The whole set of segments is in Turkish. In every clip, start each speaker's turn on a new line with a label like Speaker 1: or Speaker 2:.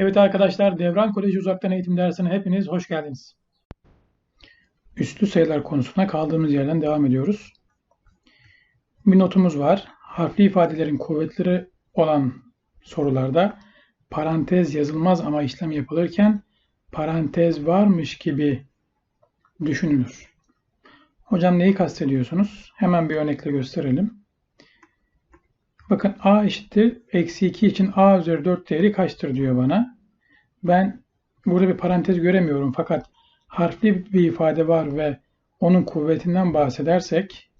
Speaker 1: Evet arkadaşlar, Devran Koleji Uzaktan Eğitim dersine hepiniz hoş geldiniz. Üslü sayılar konusuna kaldığımız yerden devam ediyoruz. Bir notumuz var. Harfli ifadelerin kuvvetleri olan sorularda parantez yazılmaz ama işlem yapılırken parantez varmış gibi düşünülür. Hocam neyi kastediyorsunuz? Hemen bir örnekle gösterelim. Bakın a eşittir eksi 2 için a üzeri 4 değeri kaçtır diyor bana. Ben burada bir parantez göremiyorum fakat harfli bir ifade var ve onun kuvvetinden bahsedersek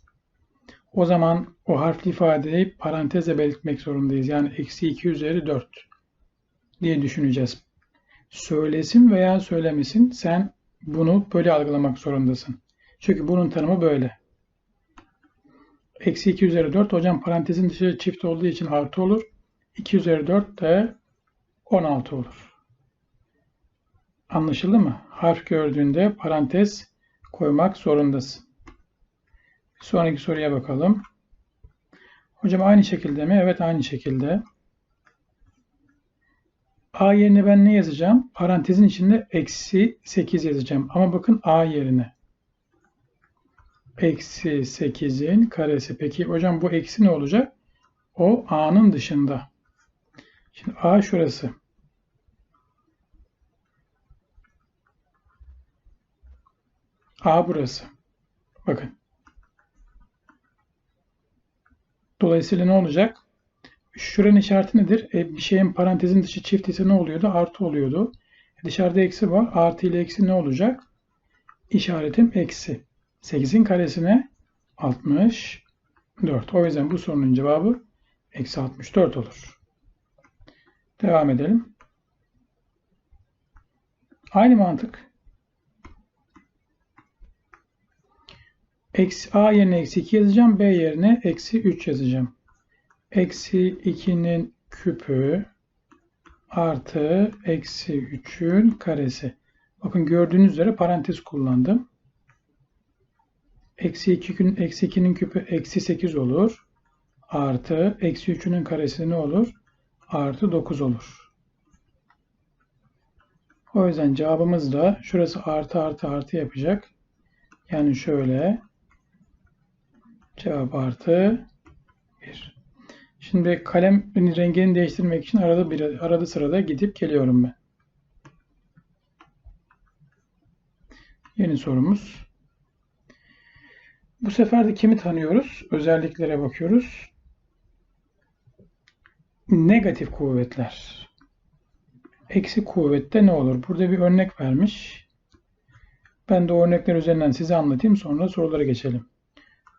Speaker 1: o zaman o harfli ifadeyi parantezle belirtmek zorundayız. Yani eksi 2 üzeri 4 diye düşüneceğiz. Söylesin veya söylemesin sen bunu böyle algılamak zorundasın. Çünkü bunun tanımı böyle. Eksi 2 üzeri 4 hocam parantezin dışı çift olduğu için artı olur. 2 üzeri 4 de 16 olur. Anlaşıldı mı? Harf gördüğünde parantez koymak zorundasın. Sonraki soruya bakalım. Hocam aynı şekilde mi? Evet aynı şekilde. A yerine ben ne yazacağım? Parantezin içinde eksi 8 yazacağım. Ama bakın A yerine. Eksi 8'in karesi. Peki hocam bu eksi ne olacak? O A'nın dışında. Şimdi A şurası. A burası. Bakın. Dolayısıyla ne olacak? Şuranın işareti nedir? E, bir şeyin parantezin dışı çift ise ne oluyordu? Artı oluyordu. E, dışarıda eksi var. Artı ile eksi ne olacak? İşaretim eksi. 8'in karesine 64. O yüzden bu sorunun cevabı eksi 64 olur. Devam edelim. Aynı mantık. Eksi A yerine eksi 2 yazacağım. B yerine eksi 3 yazacağım. Eksi 2'nin küpü artı eksi 3'ün karesi. Bakın gördüğünüz üzere parantez kullandım. Eksi 2'nin eksi 2'nin küpü eksi 8 olur. Artı eksi 3'ünün karesi ne olur? Artı 9 olur. O yüzden cevabımız da şurası artı artı artı yapacak. Yani şöyle cevap artı 1. Şimdi kalem rengini değiştirmek için arada bir arada sırada gidip geliyorum ben. Yeni sorumuz. Bu sefer de kimi tanıyoruz? Özelliklere bakıyoruz. Negatif kuvvetler. Eksi kuvvette ne olur? Burada bir örnek vermiş. Ben de örnekler üzerinden size anlatayım. Sonra sorulara geçelim.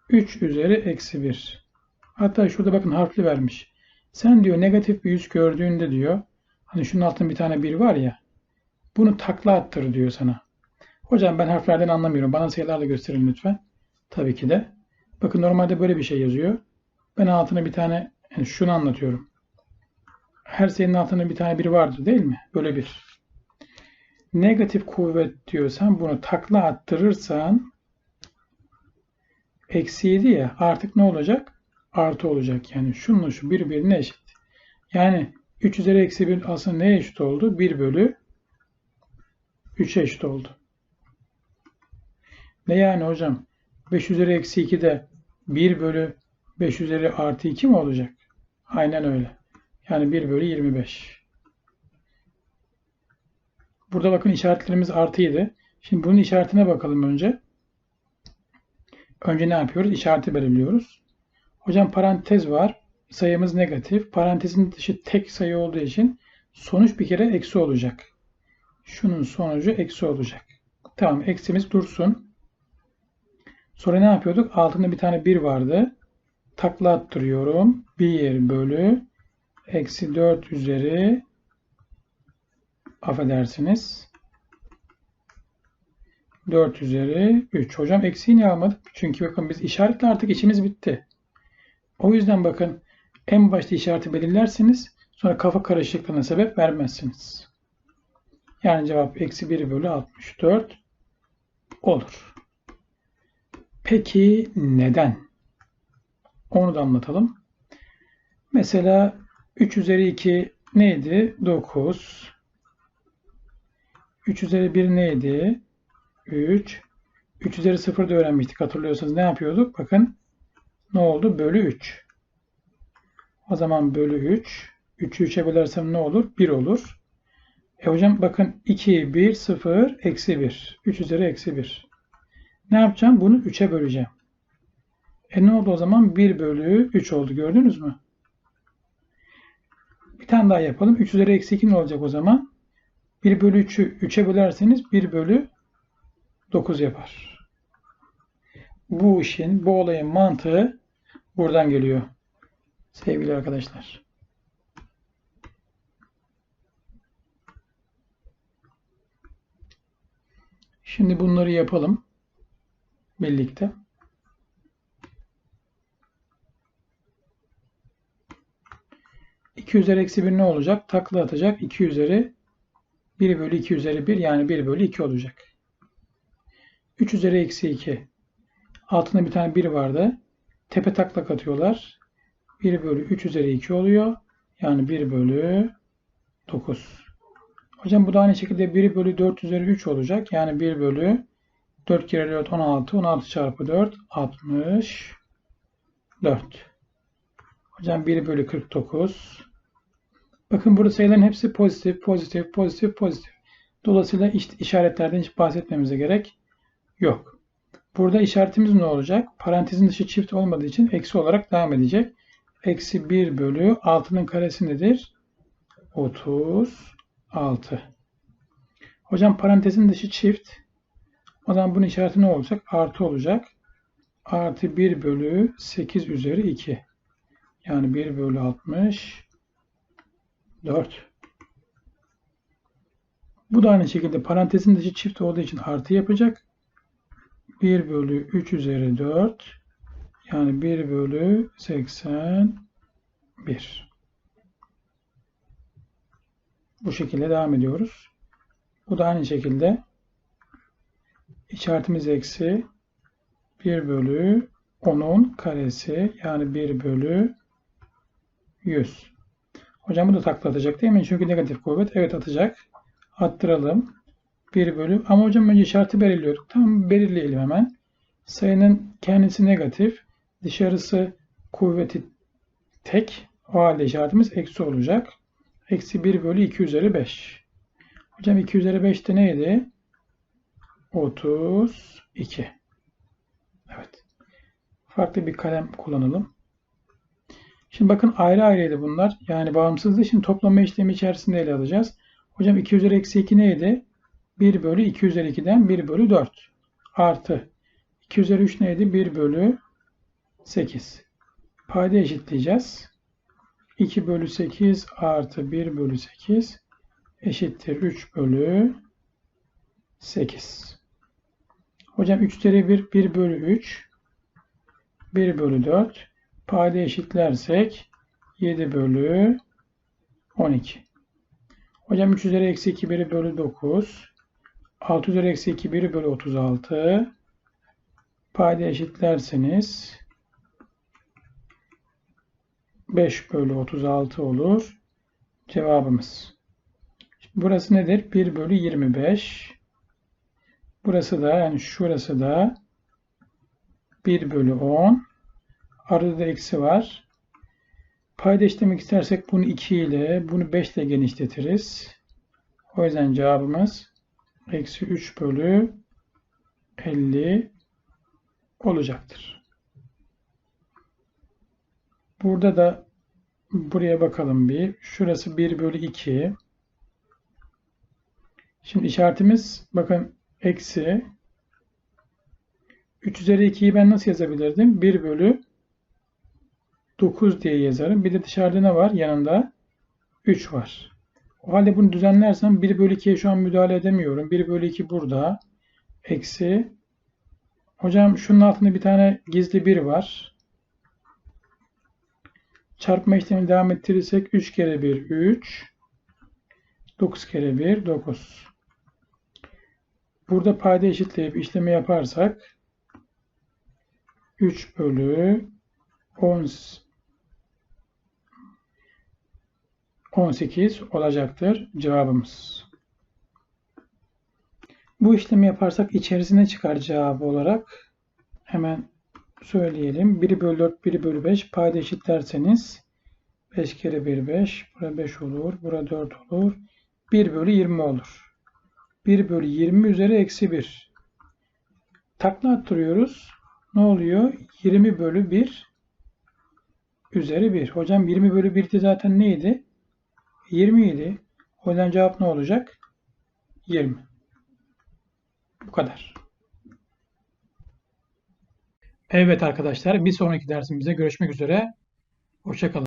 Speaker 1: 3 üzeri eksi 1. Hatta şurada bakın harfli vermiş. Sen diyor negatif bir yüz gördüğünde diyor. Hani şunun altında bir tane 1 var ya. Bunu takla attır diyor sana. Hocam ben harflerden anlamıyorum. Bana sayılarla gösterin lütfen. Tabii ki de. Bakın normalde böyle bir şey yazıyor. Ben altına bir tane yani şunu anlatıyorum. Her sayının altında bir tane bir vardır değil mi? Böyle bir. Negatif kuvvet diyorsan bunu takla attırırsan eksi 7 ya artık ne olacak? Artı olacak. Yani şununla şu birbirine eşit. Yani 3 üzeri eksi 1 aslında neye eşit oldu? 1 bölü 3'e eşit oldu. Ne yani hocam? 5 üzeri eksi 2 de 1 bölü 5 üzeri artı 2 mi olacak? Aynen öyle. Yani 1 bölü 25. Burada bakın işaretlerimiz artıydı. Şimdi bunun işaretine bakalım önce. Önce ne yapıyoruz? İşareti belirliyoruz. Hocam parantez var. Sayımız negatif. Parantezin dışı tek sayı olduğu için sonuç bir kere eksi olacak. Şunun sonucu eksi olacak. Tamam eksimiz dursun. Sonra ne yapıyorduk? Altında bir tane 1 vardı. Takla attırıyorum. 1 bölü eksi 4 üzeri affedersiniz 4 üzeri 3. Hocam eksiği niye almadık? Çünkü bakın biz işaretle artık işimiz bitti. O yüzden bakın en başta işareti belirlersiniz. Sonra kafa karışıklığına sebep vermezsiniz. Yani cevap eksi 1 bölü 64 olur. Peki neden? Onu da anlatalım. Mesela 3 üzeri 2 neydi? 9. 3 üzeri 1 neydi? 3. 3 üzeri 0 da öğrenmiştik hatırlıyorsanız. Ne yapıyorduk? Bakın ne oldu? Bölü 3. O zaman bölü 3. 3'ü 3'e bölersem ne olur? 1 olur. E hocam bakın 2, 1, 0, eksi 1. 3 üzeri eksi 1. Ne yapacağım? Bunu 3'e böleceğim. E ne oldu o zaman? 1 bölü 3 oldu. Gördünüz mü? Bir tane daha yapalım. 3 üzeri eksi 2 ne olacak o zaman? 1 bölü 3'ü 3'e bölerseniz 1 bölü 9 yapar. Bu işin, bu olayın mantığı buradan geliyor. Sevgili arkadaşlar. Şimdi bunları yapalım birlikte. İki üzeri eksi 1 ne olacak? Takla atacak. 2 üzeri 1 bölü 2 üzeri 1 yani 1 bölü 2 olacak. 3 üzeri eksi 2. Altında bir tane 1 vardı. Tepe taklak atıyorlar. 1 bölü 3 üzeri 2 oluyor. Yani 1 bölü 9. Hocam bu da aynı şekilde 1 bölü 4 üzeri 3 olacak. Yani 1 bölü 4 kere 4 16. 16 çarpı 4 64. Hocam 1 bölü 49. Bakın burada sayıların hepsi pozitif, pozitif, pozitif, pozitif. Dolayısıyla işte işaretlerden hiç bahsetmemize gerek yok. Burada işaretimiz ne olacak? Parantezin dışı çift olmadığı için eksi olarak devam edecek. Eksi 1 bölü 6'nın karesi nedir? 36. Hocam parantezin dışı çift. O zaman bunun işareti ne olacak? Artı olacak. Artı 1 bölü 8 üzeri 2. Yani 1 bölü 60 4. Bu da aynı şekilde parantezin dışı çift olduğu için artı yapacak. 1 bölü 3 üzeri 4 yani 1 bölü 81. Bu şekilde devam ediyoruz. Bu da aynı şekilde işaretimiz eksi 1 bölü 10'un karesi yani 1 bölü 100. Hocam bu da takla atacak değil mi? Çünkü negatif kuvvet. Evet atacak. Attıralım. 1 bölü. Ama hocam önce işareti belirliyorduk. Tamam belirleyelim hemen. Sayının kendisi negatif. Dışarısı kuvveti tek. O halde işaretimiz eksi olacak. Eksi 1 bölü 2 üzeri 5. Hocam 2 üzeri 5 de neydi? 32. Evet. Farklı bir kalem kullanalım. Şimdi bakın ayrı ayrıydı bunlar. Yani bağımsızdı. Şimdi toplama işlemi içerisinde ele alacağız. Hocam 2 üzeri eksi 2 neydi? 1 bölü 2 üzeri 2'den 1 bölü 4. Artı 2 üzeri 3 neydi? 1 bölü 8. Payda eşitleyeceğiz. 2 bölü 8 artı 1 bölü 8 eşittir 3 bölü 8. Hocam 3 üzeri 1 1 bölü 3 1 bölü 4 Payda eşitlersek 7 bölü 12. Hocam 3 üzeri eksi 2 1 bölü 9. 6 üzeri eksi 2 1 bölü 36. Payda eşitlerseniz 5 bölü 36 olur. Cevabımız. Burası nedir? 1 bölü 25. Burası da yani şurası da 1 bölü 10. Arada da eksi var. Payda işlemek istersek bunu 2 ile bunu 5 ile genişletiriz. O yüzden cevabımız eksi 3 bölü 50 olacaktır. Burada da buraya bakalım bir. Şurası 1 bölü 2. Şimdi işaretimiz bakın eksi 3 üzeri 2'yi ben nasıl yazabilirdim? 1 bölü 9 diye yazarım. Bir de dışarıda ne var? Yanında 3 var. O halde bunu düzenlersem 1 bölü 2'ye şu an müdahale edemiyorum. 1 bölü 2 burada. Eksi. Hocam şunun altında bir tane gizli 1 var. Çarpma işlemini devam ettirirsek 3 kere 1 3. 9 kere 1 9. Burada payda eşitleyip işlemi yaparsak 3 bölü 10 18 olacaktır cevabımız. Bu işlemi yaparsak içerisine çıkar cevabı olarak. Hemen söyleyelim. 1 bölü 4, 1 bölü 5 payda eşitlerseniz 5 kere 1 5. Bura 5 olur. Bura 4 olur. 1 bölü 20 olur. 1 bölü 20 üzeri eksi 1. Takla attırıyoruz. Ne oluyor? 20 bölü 1 üzeri 1. Hocam 20 bölü 1 de zaten neydi? 20 idi. O yüzden cevap ne olacak? 20. Bu kadar. Evet arkadaşlar bir sonraki dersimizde görüşmek üzere. Hoşçakalın.